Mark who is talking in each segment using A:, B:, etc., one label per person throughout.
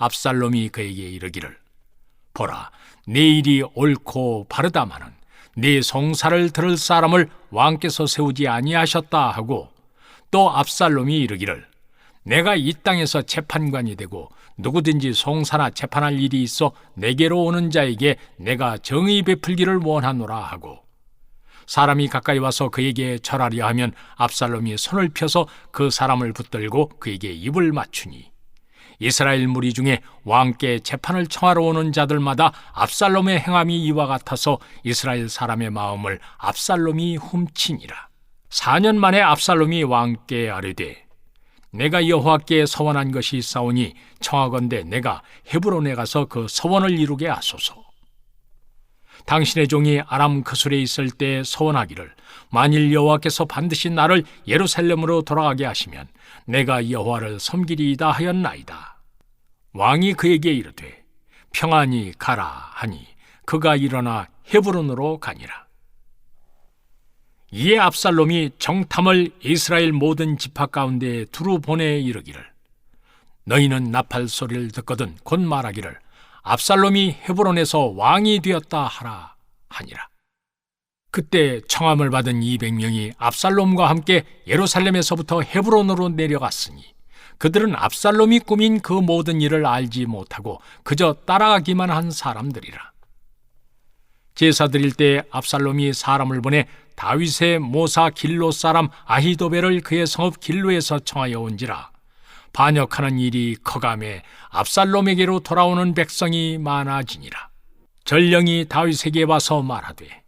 A: 압살롬이 그에게 이르기를 보라 내 일이 옳고 바르다마는 네 송사를 들을 사람을 왕께서 세우지 아니하셨다 하고 또 압살롬이 이르기를 내가 이 땅에서 재판관이 되고 누구든지 송사나 재판할 일이 있어 내게로 오는 자에게 내가 정의 베풀기를 원하노라 하고 사람이 가까이 와서 그에게 절하려 하면 압살롬이 손을 펴서 그 사람을 붙들고 그에게 입을 맞추니 이스라엘 무리 중에 왕께 재판을 청하러 오는 자들마다 압살롬의 행함이 이와 같아서 이스라엘 사람의 마음을 압살롬이 훔치니라. 4년 만에 압살롬이 왕께 아뢰되 내가 여호와께 서원한 것이 있사오니 청하건대 내가 헤브론에 가서 그 서원을 이루게 하소서. 당신의 종이 아람 그술에 있을 때 서원하기를 만일 여호와께서 반드시 나를 예루살렘으로 돌아가게 하시면 내가 여호와를 섬기리이다 하였나이다. 왕이 그에게 이르되 평안히 가라 하니 그가 일어나 헤브론으로 가니라. 이에 압살롬이 정탐을 이스라엘 모든 지파 가운데 두루 보내 이르기를 너희는 나팔 소리를 듣거든 곧 말하기를 압살롬이 헤브론에서 왕이 되었다 하라 하니라. 그때 청함을 받은 200명이 압살롬과 함께 예루살렘에서부터 헤브론으로 내려갔으니 그들은 압살롬이 꾸민 그 모든 일을 알지 못하고 그저 따라가기만 한 사람들이라. 제사 드릴 때 압살롬이 사람을 보내 다윗의 모사 길로 사람 아히도벨을 그의 성읍 길로에서 청하여 온지라 반역하는 일이 커감해 압살롬에게로 돌아오는 백성이 많아지니라. 전령이 다윗에게 와서 말하되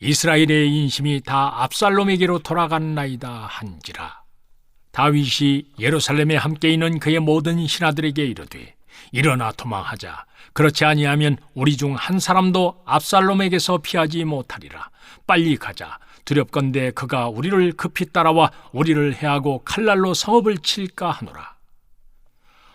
A: 이스라엘의 인심이 다 압살롬에게로 돌아갔나이다 한지라. 다윗이 예루살렘에 함께 있는 그의 모든 신하들에게 이르되 일어나 도망하자. 그렇지 아니하면 우리 중 한 사람도 압살롬에게서 피하지 못하리라. 빨리 가자 두렵건대 그가 우리를 급히 따라와 우리를 해하고 칼날로 성읍을 칠까 하노라.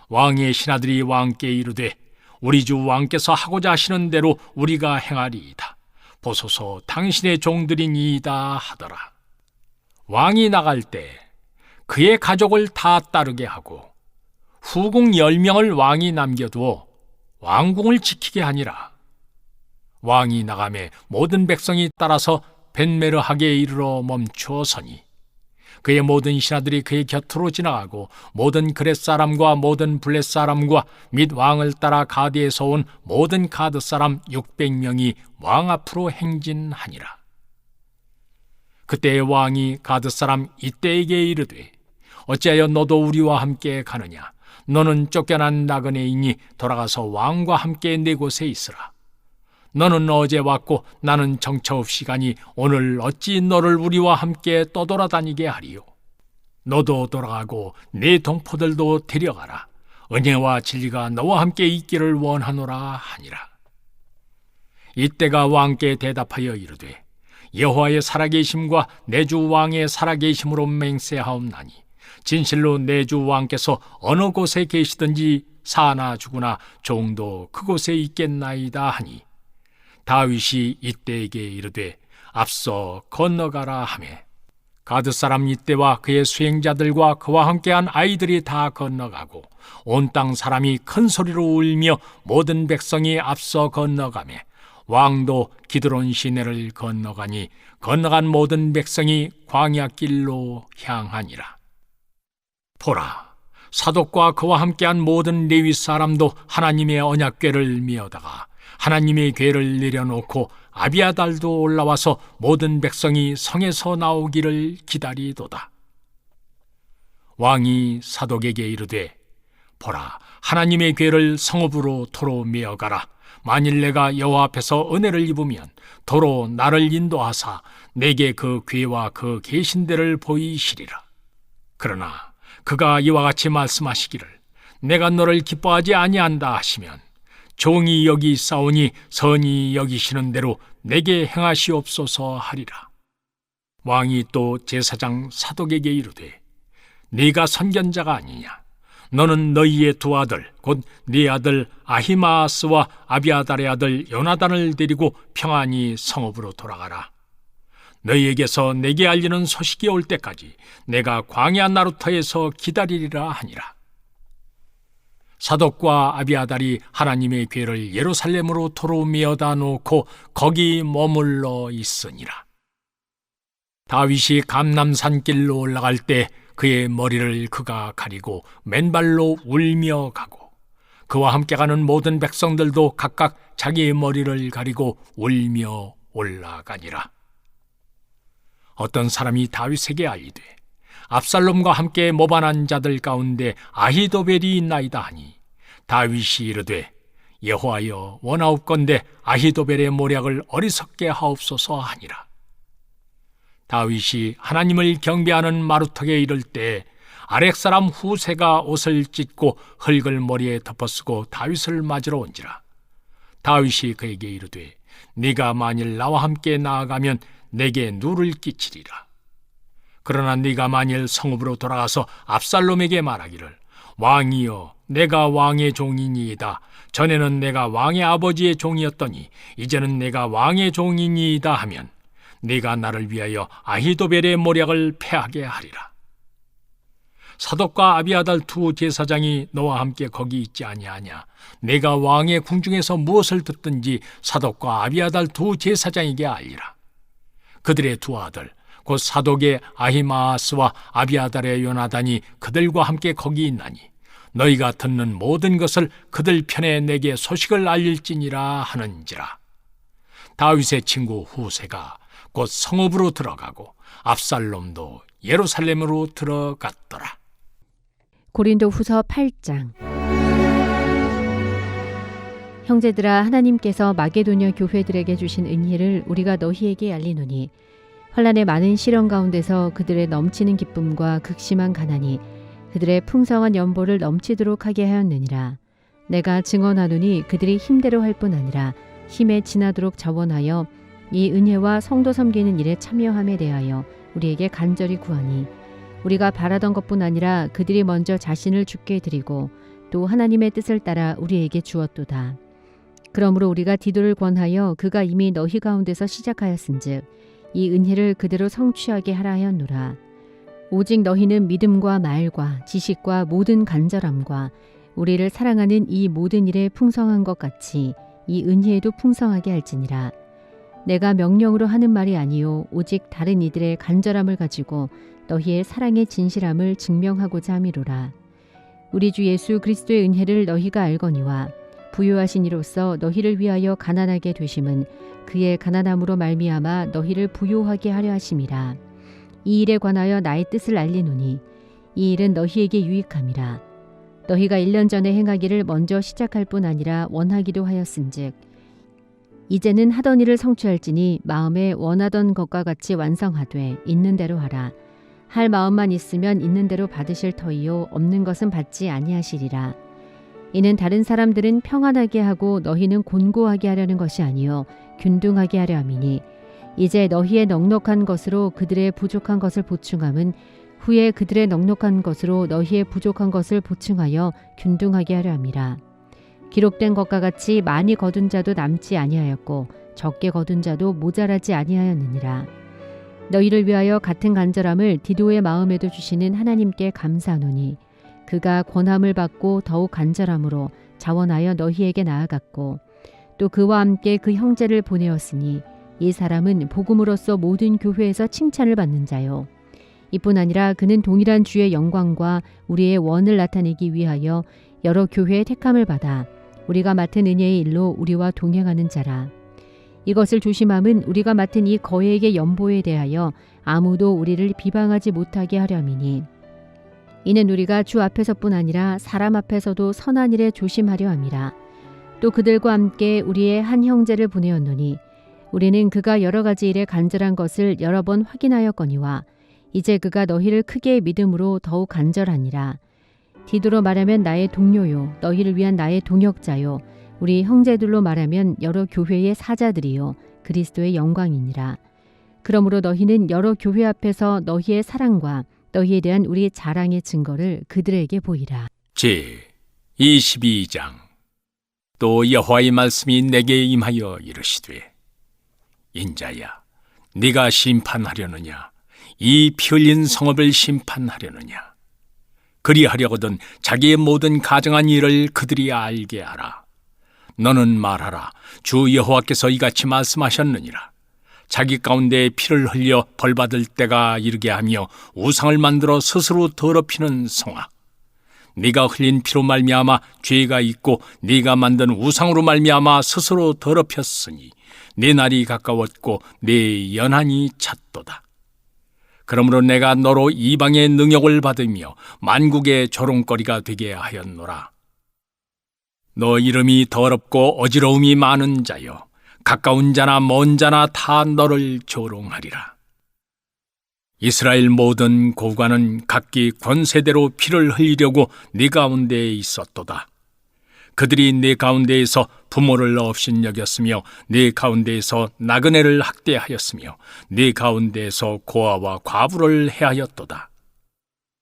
A: 왕의 신하들이 왕께 이르되 우리 주 왕께서 하고자 하시는 대로 우리가 행하리이다. 보소서 당신의 종들이니이다 하더라. 왕이 나갈 때 그의 가족을 다 따르게 하고 후궁 열명을 왕이 남겨두어 왕궁을 지키게 하니라. 왕이 나감에 모든 백성이 따라서 벤메르하게 이르러 멈추어 서니 그의 모든 신하들이 그의 곁으로 지나가고 모든 그렛 사람과 모든 블렛 사람과 및 왕을 따라 가드에서 온 모든 가드 사람 600명이 왕 앞으로 행진하니라. 그때 왕이 가드 사람 이때에게 이르되 어찌하여 너도 우리와 함께 가느냐 너는 쫓겨난 나그네이니 돌아가서 왕과 함께 내 곳에 있으라. 너는 어제 왔고 나는 정처 없이 가니 오늘 어찌 너를 우리와 함께 떠돌아다니게 하리요. 너도 돌아가고 내 동포들도 데려가라. 은혜와 진리가 너와 함께 있기를 원하노라 하니라. 이때가 왕께 대답하여 이르되 여호와의 살아계심과 내주 왕의 살아계심으로 맹세하옵나니 진실로 내주 왕께서 어느 곳에 계시든지 사나 죽으나 종도 그곳에 있겠나이다 하니 다윗이 이때에게 이르되 앞서 건너가라 하매 가드 사람 이때와 그의 수행자들과 그와 함께한 아이들이 다 건너가고 온 땅 사람이 큰 소리로 울며 모든 백성이 앞서 건너가매 왕도 기드론 시내를 건너가니 건너간 모든 백성이 광야 길로 향하니라. 보라, 사독과 그와 함께한 모든 레위 사람도 하나님의 언약궤를 미어다가 하나님의 궤를 내려놓고 아비아달도 올라와서 모든 백성이 성에서 나오기를 기다리도다. 왕이 사독에게 이르되 보라 하나님의 궤를 성읍으로 도로 메어가라 만일 내가 여호와 앞에서 은혜를 입으면 도로 나를 인도하사 내게 그 궤와 그 계신대를 보이시리라 그러나 그가 이와 같이 말씀하시기를 내가 너를 기뻐하지 아니한다 하시면 종이 여기 싸우니 선이 여기시는 대로 내게 행하시옵소서 하리라. 왕이 또 제사장 사독에게 이르되 네가 선견자가 아니냐? 너는 너희의 두 아들 곧 네 아들 아히마스와 아비아달의 아들 요나단을 데리고 평안히 성읍으로 돌아가라. 너희에게서 내게 알리는 소식이 올 때까지 내가 광야 나루터에서 기다리리라 하니라 사독과 아비아달이 하나님의 괴를 예루살렘으로 도로 메어다 놓고 거기 머물러 있으니라 다윗이 감남산길로 올라갈 때 그의 머리를 그가 가리고 맨발로 울며 가고 그와 함께 가는 모든 백성들도 각각 자기의 머리를 가리고 울며 올라가니라. 어떤 사람이 다윗에게 알리되 압살롬과 함께 모반한 자들 가운데 아히도벨이 있나이다 하니 다윗이 이르되 여호와여 원하옵건대 아히도벨의 모략을 어리석게 하옵소서 하니라. 다윗이 하나님을 경배하는 마루턱에 이를 때 아렉 사람 후세가 옷을 찢고 흙을 머리에 덮어쓰고 다윗을 맞으러 온지라 다윗이 그에게 이르되 네가 만일 나와 함께 나아가면 내게 누를 끼치리라 그러나 네가 만일 성읍으로 돌아가서 압살롬에게 말하기를 왕이여 내가 왕의 종이니이다 전에는 내가 왕의 아버지의 종이었더니 이제는 내가 왕의 종이니이다 하면 네가 나를 위하여 아히도벨의 모략을 패하게 하리라. 사독과 아비아달 두 제사장이 너와 함께 거기 있지 아니하냐. 내가 왕의 궁중에서 무엇을 듣든지 사독과 아비아달 두 제사장에게 알리라. 그들의 두 아들 곧 사독의 아히마스와 아비아달의 요나단이 그들과 함께 거기 있나니 너희가 듣는 모든 것을 그들 편에 내게 소식을 알릴지니라 하는지라. 다윗의 친구 후세가 곧 성읍으로 들어가고 압살롬도 예루살렘으로 들어갔더라.
B: 고린도 후서 8장 형제들아 하나님께서 마게도냐 교회들에게 주신 은혜를 우리가 너희에게 알리노니 환란의 많은 시련 가운데서 그들의 넘치는 기쁨과 극심한 가난이 그들의 풍성한 연보를 넘치도록 하게 하였느니라 내가 증언하노니 그들이 힘대로 할 뿐 아니라 힘에 지나도록 자원하여 이 은혜와 성도 섬기는 일에 참여함에 대하여 우리에게 간절히 구하니 우리가 바라던 것뿐 아니라 그들이 먼저 자신을 죽게 드리고 또 하나님의 뜻을 따라 우리에게 주었도다. 그러므로 우리가 디도를 권하여 그가 이미 너희 가운데서 시작하였은즉 이 은혜를 그대로 성취하게 하라 하였노라. 오직 너희는 믿음과 말과 지식과 모든 간절함과 우리를 사랑하는 이 모든 일에 풍성한 것 같이 이 은혜에도 풍성하게 할지니라. 내가 명령으로 하는 말이 아니요 오직 다른 이들의 간절함을 가지고 너희의 사랑의 진실함을 증명하고자 함이로라. 우리 주 예수 그리스도의 은혜를 너희가 알거니와 부유하신 이로써 너희를 위하여 가난하게 되심은 그의 가난함으로 말미암아 너희를 부유하게 하려 하심이라. 이 일에 관하여 나의 뜻을 알리노니 이 일은 너희에게 유익함이라. 너희가 1년 전에 행하기를 먼저 시작할 뿐 아니라 원하기도 하였은즉 이제는 하던 일을 성취할지니 마음에 원하던 것과 같이 완성하되 있는 대로 하라. 할 마음만 있으면 있는 대로 받으실 터이요 없는 것은 받지 아니하시리라. 이는 다른 사람들은 평안하게 하고 너희는 곤고하게 하려는 것이 아니요 균등하게 하려 함이니 이제 너희의 넉넉한 것으로 그들의 부족한 것을 보충함은 후에 그들의 넉넉한 것으로 너희의 부족한 것을 보충하여 균등하게 하려 함이라. 기록된 것과 같이 많이 거둔 자도 남지 아니하였고 적게 거둔 자도 모자라지 아니하였느니라. 너희를 위하여 같은 간절함을 디도의 마음에도 주시는 하나님께 감사하노니 그가 권함을 받고 더욱 간절함으로 자원하여 너희에게 나아갔고 또 그와 함께 그 형제를 보내었으니 이 사람은 복음으로써 모든 교회에서 칭찬을 받는 자요. 이뿐 아니라 그는 동일한 주의 영광과 우리의 원을 나타내기 위하여 여러 교회의 택함을 받아 우리가 맡은 은혜의 일로 우리와 동행하는 자라. 이것을 조심함은 우리가 맡은 이 거액의 연보에 대하여 아무도 우리를 비방하지 못하게 하려미니 이는 우리가 주 앞에서뿐 아니라 사람 앞에서도 선한 일에 조심하려 함이라. 또 그들과 함께 우리의 한 형제를 보내었노니 우리는 그가 여러 가지 일에 간절한 것을 여러 번 확인하였거니와 이제 그가 너희를 크게 믿음으로 더욱 간절하니라. 디도로 말하면 나의 동료요 너희를 위한 나의 동역자요
C: 우리 형제들로 말하면 여러 교회의 사자들이요 그리스도의 영광이니라. 그러므로 너희는 여러 교회 앞에서 너희의 사랑과 너희에 대한 우리 자랑의 증거를 그들에게 보이라.
A: 제 22장. 또 여호와의 말씀이 내게 임하여 이르시되 인자야 네가 심판하려느냐? 이 피 흘린 성읍을 심판하려느냐? 그리하려거든 자기의 모든 가정한 일을 그들이 알게 하라. 너는 말하라. 주 여호와께서 이같이 말씀하셨느니라 자기 가운데 피를 흘려 벌받을 때가 이르게 하며 우상을 만들어 스스로 더럽히는 성악 네가 흘린 피로 말미암아 죄가 있고 네가 만든 우상으로 말미암아 스스로 더럽혔으니 네 날이 가까웠고 네 연한이 찼도다. 그러므로 내가 너로 이방의 능욕을 받으며 만국의 조롱거리가 되게 하였노라. 너 이름이 더럽고 어지러움이 많은 자여 가까운 자나 먼 자나 다 너를 조롱하리라. 이스라엘 모든 고관은 각기 권세대로 피를 흘리려고 네 가운데에 있었도다. 그들이 네 가운데에서 부모를 없인 여겼으며 네 가운데에서 나그네를 학대하였으며 네 가운데에서 고아와 과부를 해하였도다.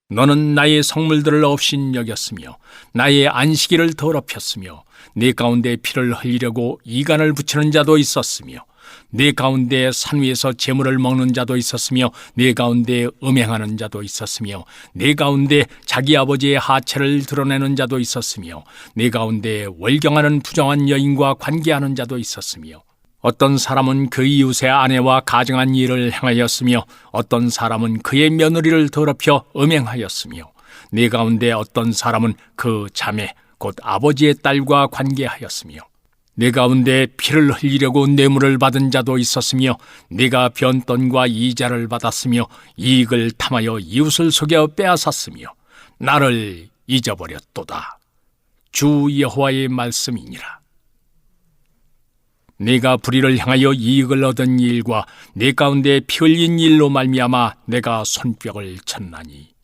A: 너는 나의 성물들을 없인 여겼으며 나의 안식일을 더럽혔으며 네 가운데 피를 흘리려고 이간을 붙이는 자도 있었으며 네 가운데 산 위에서 재물을 먹는 자도 있었으며 네 가운데 음행하는 자도 있었으며 네 가운데 자기 아버지의 하체를 드러내는 자도 있었으며 네 가운데 월경하는 부정한 여인과 관계하는 자도 있었으며 어떤 사람은 그 이웃의 아내와 가정한 일을 행하였으며 어떤 사람은 그의 며느리를 더럽혀 음행하였으며 네 가운데 어떤 사람은 그 자매 곧 아버지의 딸과 관계하였으며 네 가운데 피를 흘리려고 뇌물을 받은 자도 있었으며 네가 변돈과 이자를 받았으며 이익을 탐하여 이웃을 속여 빼앗았으며 나를 잊어버렸도다. 주 여호와의 말씀이니라. 네가 불의를 향하여 이익을 얻은 일과 네 가운데 피 흘린 일로 말미암아 내가 손뼉을 쳤나니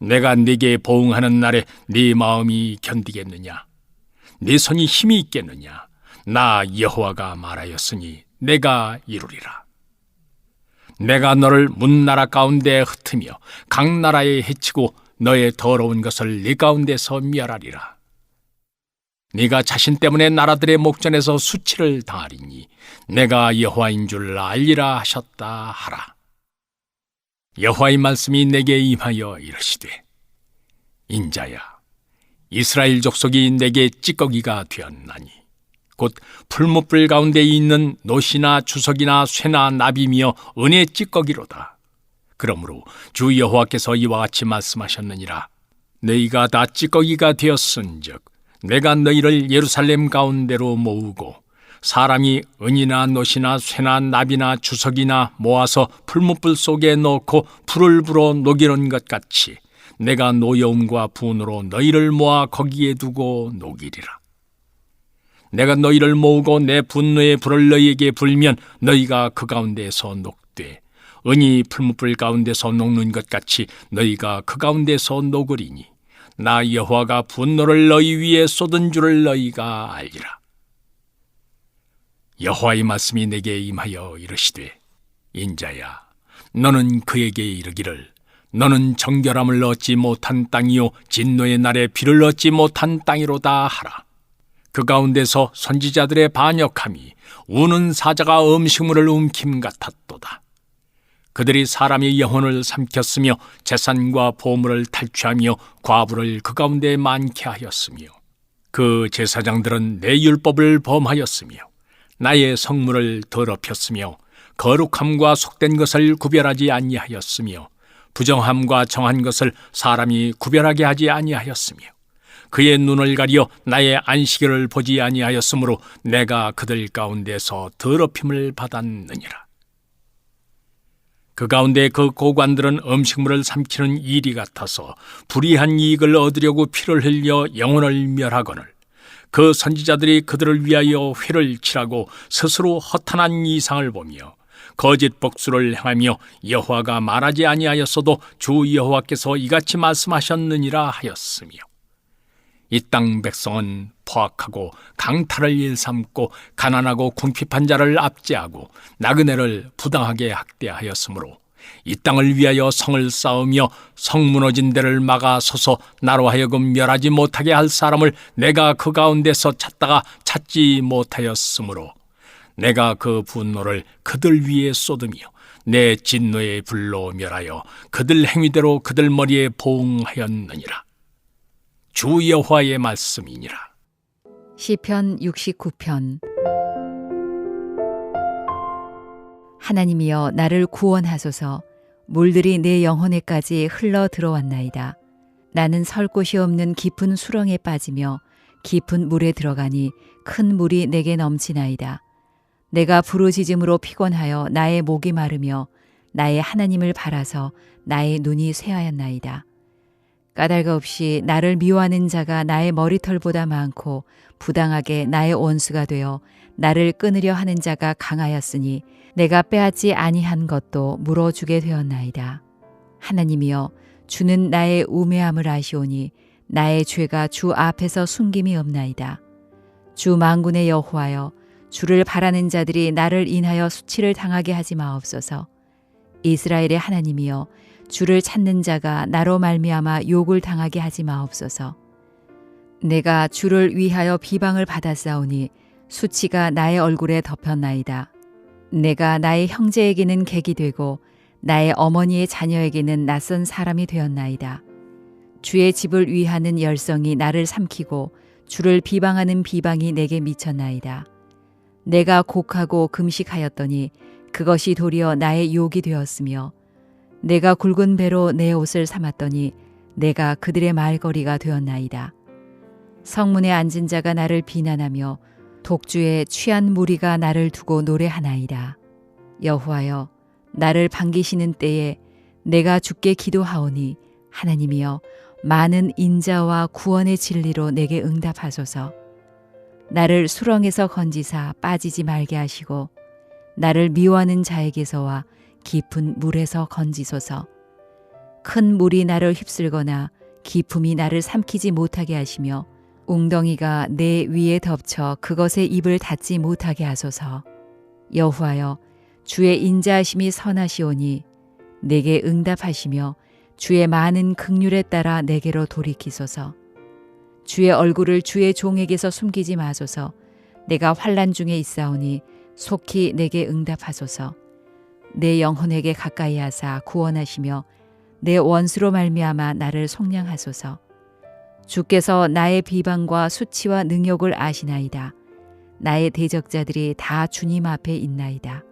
A: 내가 네게 보응하는 날에 네 마음이 견디겠느냐 네 손이 힘이 있겠느냐 나 여호와가 말하였으니 내가 이루리라. 내가 너를 문나라 가운데 흩으며 각 나라에 해치고 너의 더러운 것을 네 가운데서 멸하리라. 네가 자신 때문에 나라들의 목전에서 수치를 당하리니 내가 여호와인 줄 알리라 하셨다 하라. 여호와의 말씀이 내게 임하여 이르시되 인자야 이스라엘 족속이 내게 찌꺼기가 되었나니 곧 풀무불 가운데 있는 노시나 주석이나 쇠나 나비며 은혜 찌꺼기로다. 그러므로 주 여호와께서 이와 같이 말씀하셨느니라. 너희가 다 찌꺼기가 되었은즉 내가 너희를 예루살렘 가운데로 모으고 사람이 은이나 노시나 쇠나 나비나 주석이나 모아서 풀무불 속에 넣고 불을 불어 녹이는 것 같이 내가 노여움과 분으로 너희를 모아 거기에 두고 녹이리라. 내가 너희를 모으고 내 분노의 불을 너희에게 불면 너희가 그 가운데서 녹되 은이 풀무불 가운데서 녹는 것 같이 너희가 그 가운데서 녹으리니 나 여호와가 분노를 너희 위에 쏟은 줄을 너희가 알리라 여호와의 말씀이 내게 임하여 이르시되 인자야 너는 그에게 이르기를 너는 정결함을 얻지 못한 땅이요 진노의 날에 비를 얻지 못한 땅이로다 하라 그 가운데서 선지자들의 반역함이 우는 사자가 음식물을 움킴 같았도다. 그들이 사람의 영혼을 삼켰으며 재산과 보물을 탈취하며 과부를 그 가운데 많게 하였으며 그 제사장들은 내 율법을 범하였으며 나의 성물을 더럽혔으며 거룩함과 속된 것을 구별하지 아니하였으며 부정함과 정한 것을 사람이 구별하게 하지 아니하였으며 그의 눈을 가려 나의 안식일을 보지 아니하였으므로 내가 그들 가운데서 더럽힘을 받았느니라. 그 가운데 그 고관들은 음식물을 삼키는 일이 같아서 불의한 이익을 얻으려고 피를 흘려 영혼을 멸하거늘 그 선지자들이 그들을 위하여 회를 치라고 스스로 허탄한 이상을 보며 거짓 복수를 행하며 여호와가 말하지 아니하였어도 주 여호와께서 이같이 말씀하셨느니라 하였으며 이 땅 백성은 포악하고 강탈을 일삼고 가난하고 궁핍한 자를 압제하고 나그네를 부당하게 학대하였으므로 이 땅을 위하여 성을 쌓으며 성 무너진 데를 막아 서서 나로 하여금 멸하지 못하게 할 사람을 내가 그 가운데서 찾다가 찾지 못하였으므로 내가 그 분노를 그들 위에 쏟으며 내 진노의 불로 멸하여 그들 행위대로 그들 머리에 보응하였느니라. 주 여호와의 말씀이니라.
C: 시편 69편 하나님이여 나를 구원하소서 물들이 내 영혼에까지 흘러 들어왔나이다. 나는 설 곳이 없는 깊은 수렁에 빠지며 깊은 물에 들어가니 큰 물이 내게 넘치나이다. 내가 부르짖음으로 피곤하여 나의 목이 마르며 나의 하나님을 바라서 나의 눈이 쇠하였나이다. 까닭 없이 나를 미워하는 자가 나의 머리털보다 많고 부당하게 나의 원수가 되어 나를 끊으려 하는 자가 강하였으니 내가 빼앗지 아니한 것도 물어주게 되었나이다. 하나님이여 주는 나의 우매함을 아시오니 나의 죄가 주 앞에서 숨김이 없나이다. 주 만군의 여호와여 주를 바라는 자들이 나를 인하여 수치를 당하게 하지 마옵소서. 이스라엘의 하나님이여 주를 찾는 자가 나로 말미암아 욕을 당하게 하지 마옵소서. 내가 주를 위하여 비방을 받았사오니 수치가 나의 얼굴에 덮였나이다. 내가 나의 형제에게는 객이 되고 나의 어머니의 자녀에게는 낯선 사람이 되었나이다. 주의 집을 위하는 열성이 나를 삼키고 주를 비방하는 비방이 내게 미쳤나이다. 내가 곡하고 금식하였더니 그것이 도리어 나의 욕이 되었으며 내가 굵은 배로 내 옷을 삼았더니 내가 그들의 말거리가 되었나이다. 성문에 앉은 자가 나를 비난하며 독주에 취한 무리가 나를 두고 노래하나이다. 여호와여 나를 반기시는 때에 내가 주께 기도하오니 하나님이여 많은 인자와 구원의 진리로 내게 응답하소서. 나를 수렁에서 건지사 빠지지 말게 하시고 나를 미워하는 자에게서와 깊은 물에서 건지소서. 큰 물이 나를 휩쓸거나 기품이 나를 삼키지 못하게 하시며 웅덩이가 내 위에 덮쳐 그것의 입을 닫지 못하게 하소서. 여호와여 주의 인자하심이 선하시오니 내게 응답하시며 주의 많은 극률에 따라 내게로 돌이키소서. 주의 얼굴을 주의 종에게서 숨기지 마소서. 내가 환란 중에 있사오니 속히 내게 응답하소서. 내 영혼에게 가까이 하사 구원하시며 내 원수로 말미암아 나를 속량하소서. 주께서 나의 비방과 수치와 능욕을 아시나이다. 나의 대적자들이 다 주님 앞에 있나이다.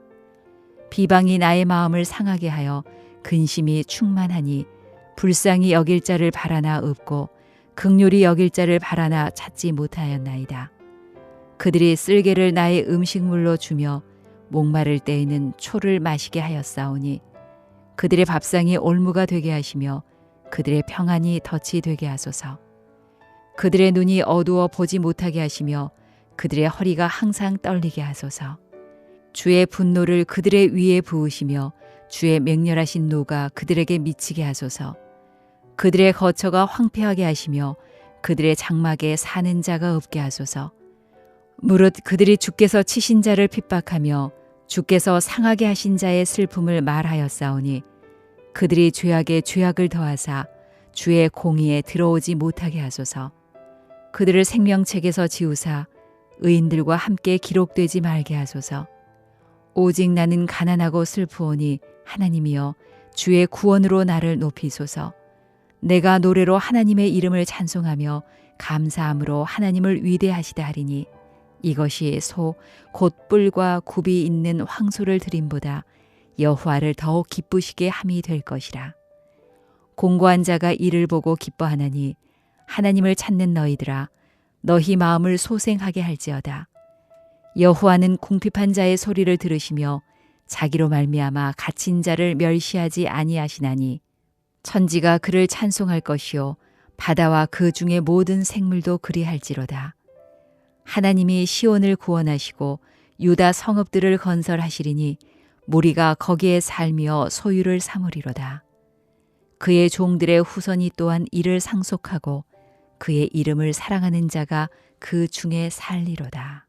C: 비방이 나의 마음을 상하게 하여 근심이 충만하니 불쌍히 여길 자를 바라나 없고 극률이 여길 자를 바라나 찾지 못하였나이다. 그들이 쓸개를 나의 음식물로 주며 목마를 때에는 초를 마시게 하였사오니 그들의 밥상이 올무가 되게 하시며 그들의 평안이 덫이 되게 하소서. 그들의 눈이 어두워 보지 못하게 하시며 그들의 허리가 항상 떨리게 하소서. 주의 분노를 그들의 위에 부으시며 주의 맹렬하신 노가 그들에게 미치게 하소서. 그들의 거처가 황폐하게 하시며 그들의 장막에 사는 자가 없게 하소서. 무릇 그들이 주께서 치신 자를 핍박하며 주께서 상하게 하신 자의 슬픔을 말하였사오니 그들이 죄악에 죄악을 더하사 주의 공의에 들어오지 못하게 하소서. 그들을 생명책에서 지우사 의인들과 함께 기록되지 말게 하소서. 오직 나는 가난하고 슬프오니 하나님이여 주의 구원으로 나를 높이소서. 내가 노래로 하나님의 이름을 찬송하며 감사함으로 하나님을 위대하시다 하리니 이것이 소 곧 뿔과 굽이 있는 황소를 드림보다 여호와를 더욱 기쁘시게 함이 될 것이라. 공고한 자가 이를 보고 기뻐하나니 하나님을 찾는 너희들아 너희 마음을 소생하게 할지어다. 여호와는 궁핍한 자의 소리를 들으시며 자기로 말미암아 갇힌 자를 멸시하지 아니하시나니 천지가 그를 찬송할 것이요 바다와 그 중의 모든 생물도 그리할지로다. 하나님이 시온을 구원하시고 유다 성읍들을 건설하시리니 무리가 거기에 살며 소유를 삼으리로다. 그의 종들의 후손이 또한 이를 상속하고 그의 이름을 사랑하는 자가 그 중에 살리로다.